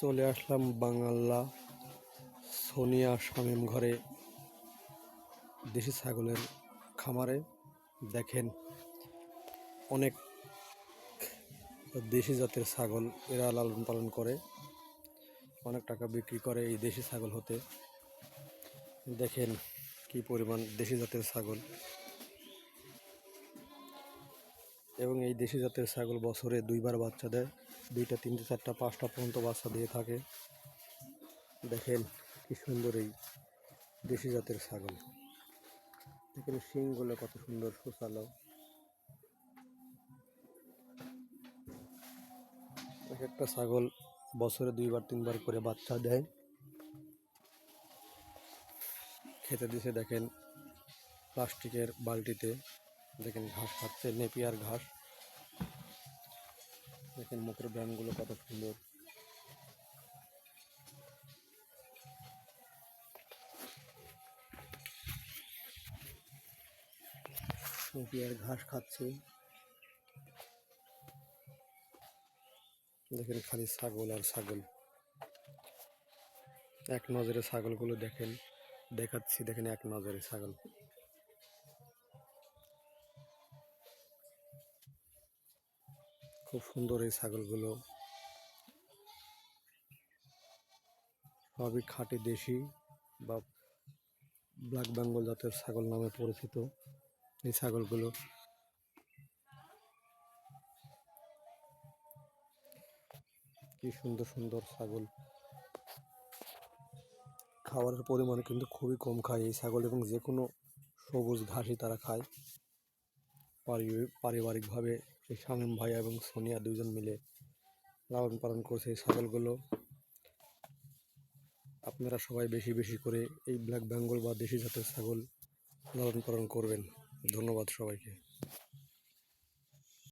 চলে আসলাম বাংলা সোনিয়া শামীম ঘরে। দেশি ছাগলের খামারে। দেখেন, অনেক দেশি জাতের ছাগল এরা লালন পালন করে। অনেক টাকা বিক্রি করে এই দেশি ছাগল হতে। দেখেন কি পরিমাণ দেশি জাতের ছাগল। এবং এই দেশি জাতের ছাগল বছরে দুইবার বাচ্চা দেয়। দুইটা, তিনটে, চারটা, পাঁচটা পর্যন্ত বাচ্চা দিয়ে থাকে। দেখেন কি সুন্দর এই দেশি জাতের ছাগল। দেখেন শিংগুলো কত সুন্দর সুসালো এক একটা ছাগল বছরে দুইবার, তিনবার করে বাচ্চা দেয়। খেতে দিছে দেখেন প্লাস্টিকের বালতিতে। দেখেন ঘাস খাচ্ছে, নেপিয়ার ঘাস। দেখেন মুখের ব্যায়ামগুলো কত সুন্দর। আর ঘাস খাচ্ছে। দেখেন খালি ছাগল আর ছাগল। এক নজরে ছাগলগুলো দেখেন, দেখাচ্ছি, দেখেন এক নজরে ছাগল। খুব সুন্দর এই ছাগলগুলো। সবই খাঁটি দেশি বা ব্ল্যাক বেঙ্গল জাতের ছাগল নামে পরিচিত এই ছাগলগুলো। কি সুন্দর সুন্দর ছাগল। খাবারের পরিমাণ কিন্তু খুবই কম খায় এই ছাগল এবং যে কোনো সবুজ ঘাসই তারা খায়। পারিবারিকভাবে এই শামীম ভাইয়া এবং সোনিয়া দুজন মিলে লালন পালন করছে এই ছাগলগুলো। আপনারা সবাই বেশি বেশি করে এই ব্ল্যাক বেঙ্গল বা দেশি জাতের ছাগল লালন পালন করবেন। ধন্যবাদ সবাইকে।